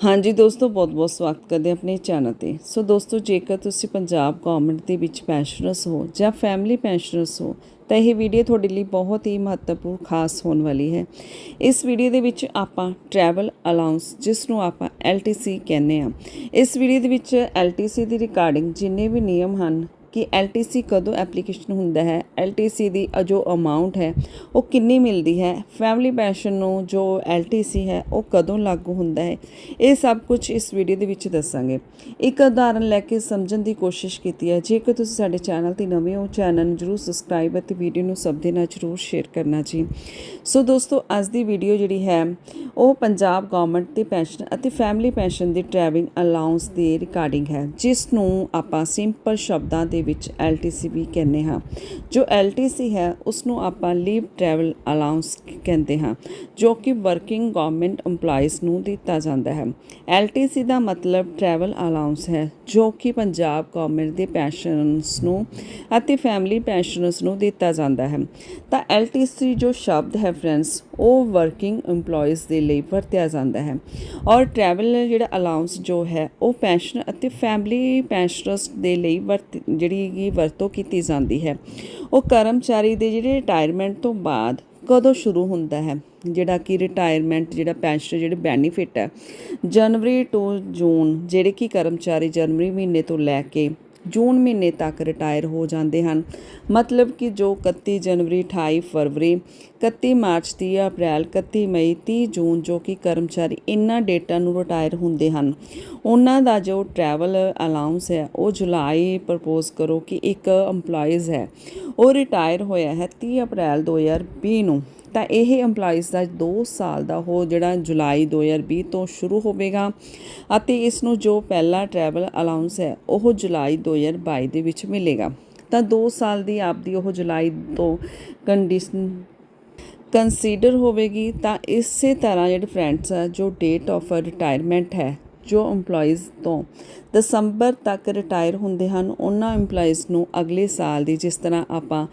ਹਾਂਜੀ ਦੋਸਤੋ, ਬਹੁਤ-ਬਹੁਤ ਸਵਾਗਤ ਕਰਦੇ ਹਾਂ ਆਪਣੇ ਚੈਨਲ ਤੇ। ਸੋ ਦੋਸਤੋ, ਜੇਕਰ ਤੁਸੀਂ ਪੰਜਾਬ ਗਵਰਨਮੈਂਟ ਦੇ ਵਿੱਚ ਪੈਨਸ਼ਨਰਸ ਹੋ ਜਾਂ ਫੈਮਿਲੀ ਪੈਨਸ਼ਨਰਸ ਹੋ, ਤਾਂ ਇਹ ਵੀਡੀਓ ਤੁਹਾਡੇ ਲਈ ਬਹੁਤ ਹੀ ਮਹੱਤਵਪੂਰਨ, ਖਾਸ ਹੋਣ ਵਾਲੀ ਹੈ। ਇਸ ਵੀਡੀਓ ਦੇ ਵਿੱਚ ਆਪਾਂ ਟਰੈਵਲ ਅਲਾਉਂਸ ਜਿਸ ਨੂੰ ਆਪਾਂ LTC ਕਹਿੰਦੇ ਆ ਇਸ ਵੀਡੀਓ ਦੇ ਵਿੱਚ LTC ਦੀ ਰਿਕਾਰਡਿੰਗ ਜਿੰਨੇ ਵੀ ਨਿਯਮ ਹਨ ਕਿ LTC ਕਦੋਂ ਐਪਲੀਕੇਸ਼ਨ ਹੁੰਦਾ ਹੈ? LTC ਦੀ ਅ ਜੋ ਅਮਾਉਂਟ ਹੈ, ਉਹ ਕਿੰਨੀ ਮਿਲਦੀ ਹੈ? ਫੈਮਿਲੀ ਪੈਨਸ਼ਨ ਨੂੰ ਜੋ LTC ਹੈ, ਉਹ ਕਦੋਂ ਲਾਗੂ ਹੁੰਦਾ ਹੈ? ਇਹ ਸਭ ਕੁਝ ਇਸ ਵੀਡੀਓ ਦੇ ਵਿੱਚ ਦੱਸਾਂਗੇ। ਇੱਕ ਉਦਾਹਰਨ ਲੈ ਕੇ ਸਮਝਣ ਦੀ ਕੋਸ਼ਿਸ਼ ਕੀਤੀ ਹੈ। ਜੇਕਰ ਤੁਸੀਂ ਸਾਡੇ ਚੈਨਲ ਤੇ ਨਵੇਂ ਹੋ, ਚੈਨਲ ਨੂੰ ਜਰੂਰ ਸਬਸਕ੍ਰਾਈਬ ਅਤੇ ਵੀਡੀਓ ਨੂੰ ਸਭ ਦੇ ਨਾਲ ਜਰੂਰ ਸ਼ੇਅਰ ਕਰਨਾ ਜੀ। ਸੋ ਦੋਸਤੋ, ਅੱਜ ਦੀ ਵੀਡੀਓ ਜਿਹੜੀ ਹੈ ਉਹ ਪੰਜਾਬ ਗਵਰਨਮੈਂਟ ਦੀ ਪੈਨਸ਼ਨ ਅਤੇ ਫੈਮਿਲੀ ਪੈਨਸ਼ਨ ਦੀ ਟਰੈਵਲਿੰਗ ਅਲਾਉਂਸ ਦੀ ਰਿਕਾਰਡਿੰਗ ਹੈ, ਜਿਸ ਨੂੰ ਆਪਾਂ ਸਿੰਪਲ ਸ਼ਬਦਾਂ ਦੇ ਵਿੱਚ LTC ਵੀ ਕਹਿੰਦੇ ਹਾਂ। ਜੋ LTC ਹੈ ਉਸ ਨੂੰ ਆਪਾਂ ਲੀਵ ਟਰੈਵਲ ਅਲਾਉਂਸ ਕਹਿੰਦੇ ਹਾਂ, ਜੋ ਕਿ ਵਰਕਿੰਗ ਗਵਰਨਮੈਂਟ EMPLOYEES ਨੂੰ ਦਿੱਤਾ ਜਾਂਦਾ ਹੈ। LTC ਦਾ ਮਤਲਬ ਟਰੈਵਲ ਅਲਾਉਂਸ ਹੈ, ਜੋ ਕਿ ਪੰਜਾਬ ਗਵਰਨਮੈਂਟ ਦੇ ਪੈਨਸ਼ਨਰਸ ਨੂੰ ਅਤੇ ਫੈਮਿਲੀ ਪੈਨਸ਼ਨਰਸ ਨੂੰ ਦਿੱਤਾ ਜਾਂਦਾ ਹੈ। ਤਾਂ LTC ਜੋ ਸ਼ਬਦ ਹੈ ਫਰੈਂਡਸ ਉਹ ਵਰਕਿੰਗ EMPLOYEES ਦੇ ਲਈ ਵਰਤਿਆ ਜਾਂਦਾ ਹੈ। ਔਰ ਟਰੈਵਲ ਜਿਹੜਾ ਅਲਾਉਂਸ ਜੋ ਹੈ, ਉਹ ਪੈਨਸ਼ਨ ਅਤੇ ਫੈਮਿਲੀ ਪੈਨਸ਼ਨਰਸ ਦੇ ਲਈ ਵਰਤ, ਜਿਹੜੀ ਕੀ ਵਰਤੋਂ ਕੀਤੀ ਜਾਂਦੀ ਹੈ। ਉਹ ਕਰਮਚਾਰੀ ਦੇ ਜਿਹੜੇ ਰਿਟਾਇਰਮੈਂਟ ਤੋਂ ਬਾਅਦ ਕਦੋਂ ਸ਼ੁਰੂ ਹੁੰਦਾ ਹੈ? ਜਿਹੜਾ ਕਿ ਰਿਟਾਇਰਮੈਂਟ ਜਿਹੜਾ ਪੈਨਸ਼ਨ ਜਿਹੜੇ ਬੈਨੀਫਿਟ ਹੈ। ਜਨਵਰੀ ਤੋਂ ਜੂਨ, ਜਿਹੜੇ ਕਿ ਕਰਮਚਾਰੀ ਜਨਵਰੀ ਮਹੀਨੇ ਤੋਂ ਲੈ ਕੇ ਜੂਨ ਮਹੀਨੇ ਤੱਕ ਰਿਟਾਇਰ ਹੋ ਜਾਂਦੇ ਹਨ। ਮਤਲਬ ਕਿ ਜੋ 31 ਜਨਵਰੀ 28 ਫਰਵਰੀ 31 ਮਾਰਚ 30 ਅਪ੍ਰੈਲ 31 ਮਈ 30 ਜੂਨ ਜੋ ਕਿ ਕਰਮਚਾਰੀ ਇਨ੍ਹਾਂ ਡੇਟਾ ਨੂੰ ਰਿਟਾਇਰ ਹੁੰਦੇ ਹਨ। ਉਹਨਾਂ ਦਾ ਜੋ ਟਰੈਵਲ ਅਲਾਉਂਸ ਹੈ, ਉਹ ਜੁਲਾਈ ਪ੍ਰਪੋਜ਼ ਕਰੋ ਕਿ ਇੱਕ EMPLOYEES ਹੈ। ਉਹ ਰਿਟਾਇਰ ਹੋਇਆ ਹੈ 30 ਅਪ੍ਰੈਲ 2020 ਨੂੰ। ਤਾਂ ਇਹ EMPLOYEES ਦਾ 2 ਸਾਲ ਦਾ ਉਹ ਜਿਹੜਾ ਜੁਲਾਈ 2020 ਤੋਂ ਸ਼ੁਰੂ ਹੋਵੇਗਾ ਅਤੇ ਇਸ ਨੂੰ ਜੋ ਪਹਿਲਾ ਟਰੈਵਲ ਅਲਾਉਂਸ ਹੈ, ਉਹ ਜੁਲਾਈ 2022 ਦੇ ਵਿੱਚ ਮਿਲੇਗਾ। ਤਾਂ 2 ਸਾਲ ਦੀ ਆਪਦੀ ਉਹ ਜੁਲਾਈ ਤੋਂ ਕੰਡੀਸ਼ਨ ਕੰਸੀਡਰ ਹੋਵੇਗੀ ਤਾਂ ਇਸੇ ਤਰ੍ਹਾਂ ਜਿਹੜੇ ਫਰੈਂਡਸ ਆ, ਜੋ ਡੇਟ ਆਫ ਰਿਟਾਇਰਮੈਂਟ ਹੈ, ਜੋ EMPLOYEES ਤੋਂ ਦਸੰਬਰ ਤੱਕ ਰਿਟਾਇਰ ਹੁੰਦੇ ਹਨ, ਉਹਨਾਂ EMPLOYEES ਨੂੰ ਅਗਲੇ ਸਾਲ ਦੀ ਜਿਸ ਤਰ੍ਹਾਂ ਆਪਾਂ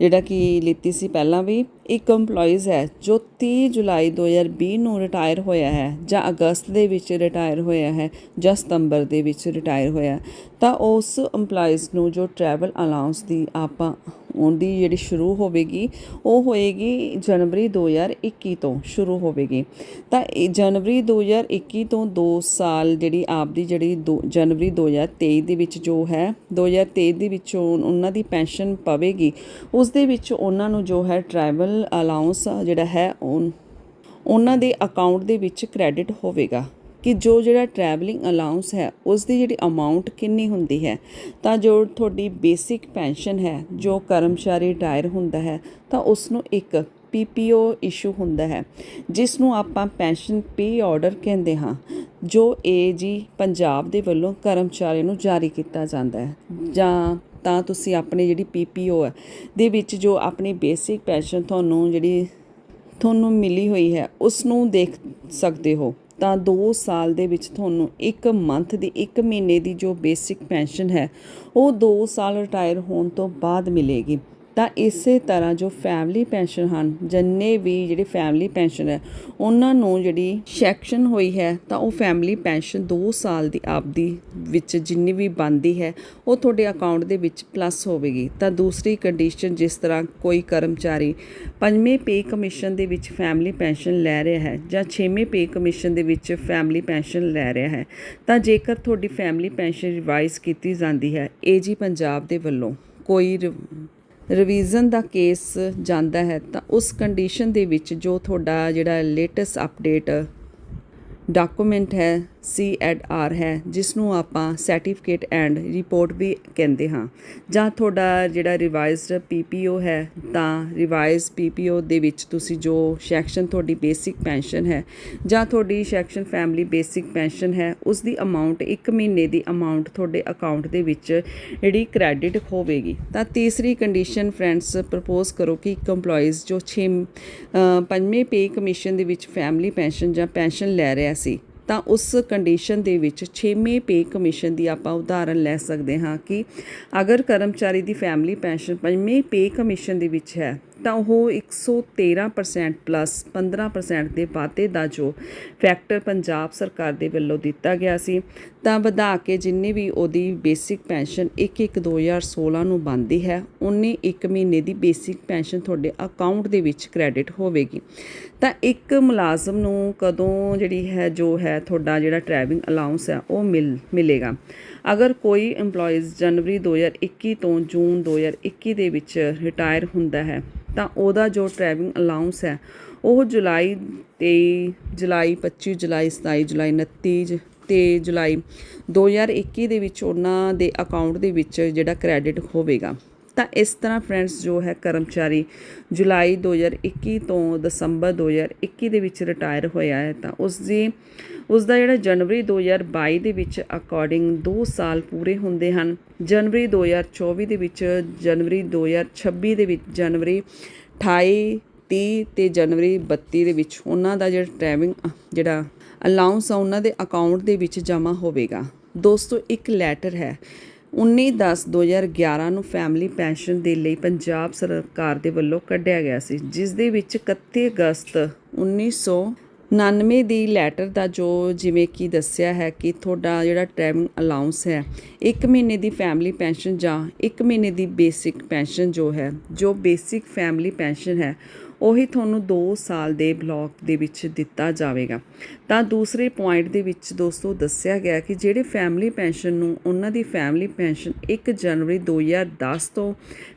ਜਿਹੜਾ ਕਿ ਲਿੱਤੀ ਸੀ ਪਹਿਲਾਂ ਵੀ, ਇੱਕ EMPLOYEES ਹੈ ਜੋ 30 ਜੁਲਾਈ 2020 ਨੂੰ ਰਿਟਾਇਰ ਹੋਇਆ ਹੈ ਜਾਂ ਅਗਸਤ ਦੇ ਵਿੱਚ ਰਿਟਾਇਰ ਹੋਇਆ ਹੈ ਜਾਂ ਸਤੰਬਰ ਦੇ ਵਿੱਚ ਰਿਟਾਇਰ ਹੋਇਆ ਤਾਂ ਉਸ EMPLOYEES ਨੂੰ ਜੋ ਟਰੈਵਲ ਅਲਾਉਂਸ ਦੀ ਆਪਾਂ ਉਹਦੀ ਜਿਹੜੀ ਸ਼ੁਰੂ ਹੋਵੇਗੀ, ਉਹ ਹੋਏਗੀ ਜਨਵਰੀ 2021 ਤੋਂ ਸ਼ੁਰੂ ਹੋਵੇਗੀ। ਤਾਂ ਇਹ ਜਨਵਰੀ 2021 ਤੋਂ 2 ਸਾਲ ਜਿਹੜੀ ਆਪਦੀ ਜਿਹੜੀ ਦੋ- ਜਨਵਰੀ 2023 ਦੇ ਵਿੱਚ ਜੋ ਹੈ 2023 ਦੇ ਵਿੱਚ ਉਹਨਾਂ ਦੀ ਪੈਨਸ਼ਨ ਪਵੇਗੀ, ਉਸ ਦੇ ਵਿੱਚ ਉਹਨਾਂ ਨੂੰ ਜੋ ਹੈ ਟਰੈਵਲ ਅਲਾਉਂਸ ਜਿਹੜਾ ਹੈ, ਉਹ ਉਹਨਾਂ ਦੇ ਅਕਾਊਂਟ ਦੇ ਵਿੱਚ ਕ੍ਰੈਡਿਟ ਹੋਵੇਗਾ। ਕਿ ਜੋ ਜਿਹੜਾ ਟਰੈਵਲਿੰਗ ਅਲਾਉਂਸ ਹੈ ਉਸ ਦੀ ਜਿਹੜੀ ਅਮਾਉਂਟ ਕਿੰਨੀ ਹੁੰਦੀ ਹੈ, ਤਾਂ ਜੋ ਤੁਹਾਡੀ ਬੇਸਿਕ ਪੈਨਸ਼ਨ ਹੈ, ਜੋ ਕਰਮਚਾਰੀ ਰਿਟਾਇਰ ਹੁੰਦਾ ਹੈ, ਤਾਂ ਉਸ ਨੂੰ ਇੱਕ ਪੀਪੀਓ ਇਸ਼ੂ ਹੁੰਦਾ ਹੈ ਜਿਸ ਨੂੰ ਆਪਾਂ ਪੈਨਸ਼ਨ ਪੇ ਆਰਡਰ ਕਹਿੰਦੇ ਹਾਂ, ਜੋ ਏਜੀ ਪੰਜਾਬ ਦੇ ਵੱਲੋਂ ਕਰਮਚਾਰੀ ਨੂੰ ਜਾਰੀ ਕੀਤਾ ਜਾਂਦਾ ਹੈ। ਜਾਂ ਤਾਂ ਤੁਸੀਂ ਆਪਣੀ ਜਿਹੜੀ ਪੀਪੀਓ ਹੈ, ਦੇ ਵਿੱਚ ਜੋ ਆਪਣੀ ਬੇਸਿਕ ਪੈਨਸ਼ਨ ਤੁਹਾਨੂੰ ਜਿਹੜੀ ਤੁਹਾਨੂੰ ਮਿਲੀ ਹੋਈ ਹੈ ਉਸ ਨੂੰ ਦੇਖ ਸਕਦੇ ਹੋ। ਤਾਂ 2 ਸਾਲ ਦੇ ਵਿੱਚ ਤੁਹਾਨੂੰ 1 ਮੰਥ ਦੀ 1 ਮਹੀਨੇ ਦੀ ਜੋ ਬੇਸਿਕ ਪੈਨਸ਼ਨ ਹੈ, ਉਹ 2 ਸਾਲ ਰਿਟਾਇਰ ਹੋਣ ਤੋਂ ਬਾਅਦ ਮਿਲੇਗੀ। ਤਾਂ ਇਸੇ ਤਰ੍ਹਾਂ ਜੋ ਫੈਮਿਲੀ ਪੈਨਸ਼ਨ ਹਨ, ਜਿੰਨੇ ਵੀ ਜਿਹੜੇ ਫੈਮਿਲੀ ਪੈਨਸ਼ਨ ਹੈ, ਉਹਨਾਂ ਨੂੰ ਜਿਹੜੀ ਸੈਕਸ਼ਨ ਹੋਈ ਹੈ, ਤਾਂ ਉਹ ਫੈਮਿਲੀ ਪੈਨਸ਼ਨ 2 ਸਾਲ ਦੀ ਆਪਦੀ ਵਿੱਚ ਜਿੰਨੀ ਵੀ ਬਣਦੀ ਹੈ, ਉਹ ਤੁਹਾਡੇ ਅਕਾਊਂਟ ਦੇ ਵਿੱਚ ਪਲੱਸ ਹੋਵੇਗੀ। ਤਾਂ ਦੂਸਰੀ ਕੰਡੀਸ਼ਨ ਜਿਸ ਤਰ੍ਹਾਂ ਕੋਈ ਕਰਮਚਾਰੀ ਪੰਜਵੇਂ ਪੇ ਕਮਿਸ਼ਨ ਦੇ ਵਿੱਚ ਫੈਮਿਲੀ ਪੈਨਸ਼ਨ ਲੈ ਰਿਹਾ ਹੈ ਜਾਂ ਛੇਵੇਂ ਪੇ ਕਮਿਸ਼ਨ ਦੇ ਵਿੱਚ ਫੈਮਿਲੀ ਪੈਨਸ਼ਨ ਲੈ ਰਿਹਾ ਹੈ, ਤਾਂ ਜੇਕਰ ਤੁਹਾਡੀ ਫੈਮਿਲੀ ਪੈਨਸ਼ਨ ਰਿਵਾਈਜ਼ ਕੀਤੀ ਜਾਂਦੀ ਹੈ ਏਜੀ ਪੰਜਾਬ ਦੇ ਵੱਲੋਂ ਕੋਈ ਰਿ- ਰਿਵੀਜ਼ਨ ਦਾ ਕੇਸ ਜਾਂਦਾ ਹੈ, ਤਾਂ ਉਸ ਕੰਡੀਸ਼ਨ ਦੇ ਵਿੱਚ ਜੋ ਤੁਹਾਡਾ ਜਿਹੜਾ ਲੇਟੈਸਟ ਅਪਡੇਟ ਡਾਕੂਮੈਂਟ ਹੈ ਸੀ ਐਡ ਆਰ ਹੈ ਜਿਸ ਨੂੰ ਆਪਾਂ ਸਰਟੀਫਿਕੇਟ ਐਂਡ ਰਿਪੋਰਟ ਵੀ ਕਹਿੰਦੇ ਹਾਂ। ਜਾਂ ਤੁਹਾਡਾ ਜਿਹੜਾ ਰਿਵਾਈਜ਼ਡ ਪੀਪੀਓ ਹੈ, ਤਾਂ ਰਿਵਾਈਜ਼ ਪੀਪੀਓ ਦੇ ਵਿੱਚ ਤੁਸੀਂ ਜੋ ਸੈਕਸ਼ਨ ਤੁਹਾਡੀ ਬੇਸਿਕ ਪੈਨਸ਼ਨ ਹੈ ਜਾਂ ਤੁਹਾਡੀ ਸੈਕਸ਼ਨ ਫੈਮਿਲੀ ਬੇਸਿਕ ਪੈਨਸ਼ਨ ਹੈ ਉਸ ਦੀ ਅਮਾਉਂਟ 1 ਮਹੀਨੇ ਦੀ ਅਮਾਉਂਟ ਤੁਹਾਡੇ ਅਕਾਊਂਟ ਦੇ ਵਿੱਚ ਜਿਹੜੀ ਕ੍ਰੈਡਿਟ ਹੋਵੇਗੀ। ਤਾਂ ਤੀਸਰੀ ਕੰਡੀਸ਼ਨ ਫਰੈਂਡਸ ਪ੍ਰਪੋਜ਼ ਕਰੋ ਕਿ ਇੱਕ EMPLOYEES ਜੋ 6 ਪੰਜਵੇਂ ਪੇ ਕਮਿਸ਼ਨ ਦੇ ਵਿੱਚ ਫੈਮਿਲੀ ਪੈਨਸ਼ਨ ਜਾਂ ਪੈਨਸ਼ਨ ਲੈ ਰਿਹਾ ਸੀ ਤਾਂ ਉਸ ਕੰਡੀਸ਼ਨ ਦੇ ਵਿੱਚ 6ਵੇਂ ਪੇ ਕਮਿਸ਼ਨ ਦੀ ਆਪਾਂ ਉਦਾਹਰਨ ਲੈ ਸਕਦੇ ਹਾਂ ਕਿ ਅਗਰ ਕਰਮਚਾਰੀ ਦੀ ਫੈਮਿਲੀ ਪੈਨਸ਼ਨ 5ਵੇਂ ਪੇ ਕਮਿਸ਼ਨ ਦੇ ਵਿੱਚ ਹੈ ਤਾਂ ਉਹ 113% ਪਲੱਸ 15% ਦੇ ਵਾਧੇ ਦਾ ਜੋ ਫੈਕਟਰ ਪੰਜਾਬ ਸਰਕਾਰ ਦੇ ਵੱਲੋਂ ਦਿੱਤਾ ਗਿਆ ਸੀ, ਤਾਂ ਵਧਾ ਕੇ ਜਿੰਨੀ ਵੀ ਉਹਦੀ ਬੇਸਿਕ ਪੈਨਸ਼ਨ 1/1/2016 ਨੂੰ ਬਣਦੀ ਹੈ ਉਨੀ ਇੱਕ ਮਹੀਨੇ ਦੀ ਬੇਸਿਕ ਪੈਨਸ਼ਨ ਤੁਹਾਡੇ ਅਕਾਊਂਟ ਦੇ ਵਿੱਚ ਕ੍ਰੈਡਿਟ ਹੋਵੇਗੀ। ਤਾਂ ਇੱਕ ਮੁਲਾਜ਼ਮ ਨੂੰ ਕਦੋਂ ਜਿਹੜੀ ਹੈ ਜੋ ਹੈ ਤੁਹਾਡਾ ਜਿਹੜਾ ਟਰੈਵਲਿੰਗ ਅਲਾਉਂਸ ਹੈ ਉਹ ਮਿਲ, ਮਿਲੇਗਾ। ਅਗਰ ਕੋਈ EMPLOYEES ਜਨਵਰੀ 2021 ਤੋਂ ਜੂਨ 2021 ਦੇ ਵਿੱਚ ਰਿਟਾਇਰ ਹੁੰਦਾ ਹੈ, ਤਾਂ ਉਹਦਾ ਜੋ ਟਰੈਵਲਿੰਗ ਅਲਾਉਂਸ ਹੈ, ਉਹ ਜੁਲਾਈ 23 ਜੁਲਾਈ 25 ਜੁਲਾਈ 27 ਜੁਲਾਈ 29 ਜ- ਤੇ ਜੁਲਾਈ 2021 ਦੇ ਵਿੱਚ ਉਹਨਾਂ ਦੇ ਅਕਾਊਂਟ ਦੇ ਵਿੱਚ ਜਿਹੜਾ ਕ੍ਰੈਡਿਟ ਹੋਵੇਗਾ। ਤਾਂ ਇਸ ਤਰ੍ਹਾਂ ਫਰੈਂਡਸ ਜੋ ਹੈ ਕਰਮਚਾਰੀ ਜੁਲਾਈ 2021 ਤੋਂ ਦਸੰਬਰ 2021 ਦੇ ਵਿੱਚ ਰਿਟਾਇਰ ਹੋਇਆ ਹੈ ਤਾਂ ਉਸ ਦੀ, ਉਸ ਦਾ ਜਿਹੜਾ ਜਨਵਰੀ 2022 ਦੇ ਵਿੱਚ ਅਕੋਰਡਿੰਗ 2 ਸਾਲ ਪੂਰੇ ਹੁੰਦੇ ਹਨ। ਜਨਵਰੀ 2024 ਦੇ ਵਿੱਚ, ਜਨਵਰੀ 2026 ਦੇ ਵਿੱਚ, ਜਨਵਰੀ 28 30 ਤੇ ਜਨਵਰੀ 32 ਦੇ ਵਿੱਚ ਉਹਨਾਂ ਦਾ ਜਿਹੜਾ ਟਰੈਵਲਿੰਗ ਜਿਹੜਾ ਅਲਾਉਂਸ ਆ ਉਹਨਾਂ ਦੇ ਅਕਾਊਂਟ ਦੇ ਵਿੱਚ ਜਮ੍ਹਾਂ ਹੋਵੇਗਾ। ਦੋਸਤੋ, ਇੱਕ ਲੈਟਰ ਹੈ। 19/10/2011 ਨੂੰ ਫੈਮਿਲੀ ਪੈਨਸ਼ਨ ਦੇ ਲਈ ਪੰਜਾਬ ਸਰਕਾਰ ਦੇ ਵੱਲੋਂ ਕੱਢਿਆ ਗਿਆ ਸੀ, ਜਿਸ ਦੇ ਵਿੱਚ 31 ਅਗਸਤ 1999 ਦੀ ਲੈਟਰ ਦਾ ਜੋ ਜਿਵੇਂ ਕਿ ਦੱਸਿਆ ਹੈ ਕਿ ਤੁਹਾਡਾ ਜਿਹੜਾ ਟਰੈਵਲਿੰਗ ਅਲਾਉਂਸ ਹੈ 1 ਮਹੀਨੇ ਦੀ ਫੈਮਿਲੀ ਪੈਨਸ਼ਨ ਜਾਂ 1 ਮਹੀਨੇ ਦੀ ਬੇਸਿਕ ਪੈਨਸ਼ਨ ਜੋ ਹੈ, ਜੋ ਬੇਸਿਕ ਫੈਮਿਲੀ ਪੈਨਸ਼ਨ ਹੈ, ਉਹੀ ਤੁਹਾਨੂੰ 2 ਸਾਲ ਦੇ ਬਲੌਕ ਦੇ ਵਿੱਚ ਦਿੱਤਾ ਜਾਵੇਗਾ। ਤਾਂ ਦੂਸਰੇ ਪੁਆਇੰਟ ਦੇ ਵਿੱਚ ਦੋਸਤੋ ਦੱਸਿਆ ਗਿਆ ਕਿ ਜਿਹੜੇ ਫੈਮਿਲੀ ਪੈਨਸ਼ਨ ਨੂੰ ਉਹਨਾਂ ਦੀ ਫੈਮਿਲੀ ਪੈਨਸ਼ਨ 1 ਜਨਵਰੀ 2010 ਤੋਂ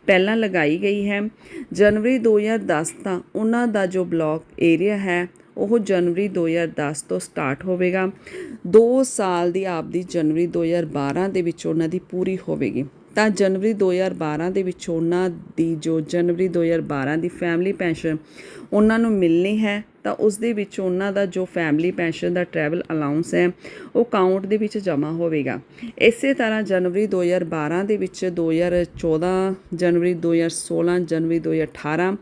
ਪਹਿਲਾਂ ਲਗਾਈ ਗਈ ਹੈ, ਜਨਵਰੀ 2010 ਤਾਂ ਉਹਨਾਂ ਦਾ ਜੋ ਬਲੌਕ ਏਰੀਆ ਹੈ ਉਹ ਜਨਵਰੀ 2010 ਤੋਂ ਸਟਾਰਟ ਹੋਵੇਗਾ। 2 ਸਾਲ ਦੀ ਆਪਦੀ ਜਨਵਰੀ 2012 ਦੇ ਵਿੱਚ ਉਹਨਾਂ ਦੀ ਪੂਰੀ ਹੋਵੇਗੀ। ਤਾਂ ਜਨਵਰੀ 2012 ਦੇ ਵਿੱਚ ਉਹਨਾਂ ਦੀ ਜੋ ਜਨਵਰੀ 2012 ਦੀ ਫੈਮਿਲੀ ਪੈਨਸ਼ਨ ਉਹਨਾਂ ਨੂੰ ਮਿਲਣੀ ਹੈ, ਤਾਂ ਉਸ ਦੇ ਵਿੱਚ ਉਹਨਾਂ ਦਾ ਜੋ ਫੈਮਿਲੀ ਪੈਨਸ਼ਨ ਦਾ ਟਰੈਵਲ ਅਲਾਉਂਸ ਹੈ, ਉਹ ਅਕਾਊਂਟ ਦੇ ਵਿੱਚ ਜਮ੍ਹਾਂ ਹੋਵੇਗਾ। ਇਸੇ ਤਰ੍ਹਾਂ ਜਨਵਰੀ 2012 ਦੇ ਵਿੱਚ 2014 ਜਨਵਰੀ 2016 ਜਨਵਰੀ 2018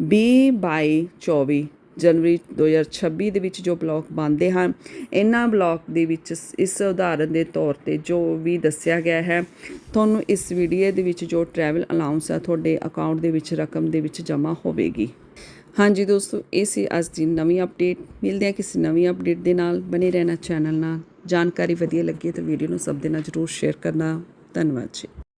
20 22 24 ਜਨਵਰੀ 2026 ਦੇ ਵਿੱਚ ਜੋ ਬਲਾਕ ਬਣਦੇ ਹਨ, ਇਹਨਾਂ ਬਲਾਕ ਦੇ ਵਿੱਚ ਇਸ ਉਦਾਹਰਨ ਦੇ ਤੌਰ ਤੇ ਜੋ ਵੀ ਦੱਸਿਆ ਗਿਆ ਹੈ, ਤੁਹਾਨੂੰ ਇਸ ਵੀਡੀਓ ਦੇ ਵਿੱਚ ਜੋ ਟਰੈਵਲ ਅਲਾਉਂਸ ਹੈ ਤੁਹਾਡੇ ਅਕਾਊਂਟ ਦੇ ਵਿੱਚ, ਰਕਮ ਦੇ ਵਿੱਚ ਜਮ੍ਹਾਂ ਹੋਵੇਗੀ। ਹਾਂਜੀ ਦੋਸਤੋ, ਇਹ ਸੀ ਅੱਜ ਦੀ ਨਵੀਂ ਅਪਡੇਟ ਮਿਲਦੇ ਹਾਂ ਕਿਸੇ ਨਵੀਂ ਅਪਡੇਟ ਦੇ ਨਾਲ। ਬਨੇ ਰਹਿਣਾ ਚੈਨਲ ਨਾਲ। ਜਾਣਕਾਰੀ ਵਧੀਆ ਲੱਗੀ ਤਾਂ ਵੀਡੀਓ ਨੂੰ ਸਭ ਦੇ ਨਾਲ ਜਰੂਰ ਸ਼ੇਅਰ ਕਰਨਾ। ਧੰਨਵਾਦ ਜੀ।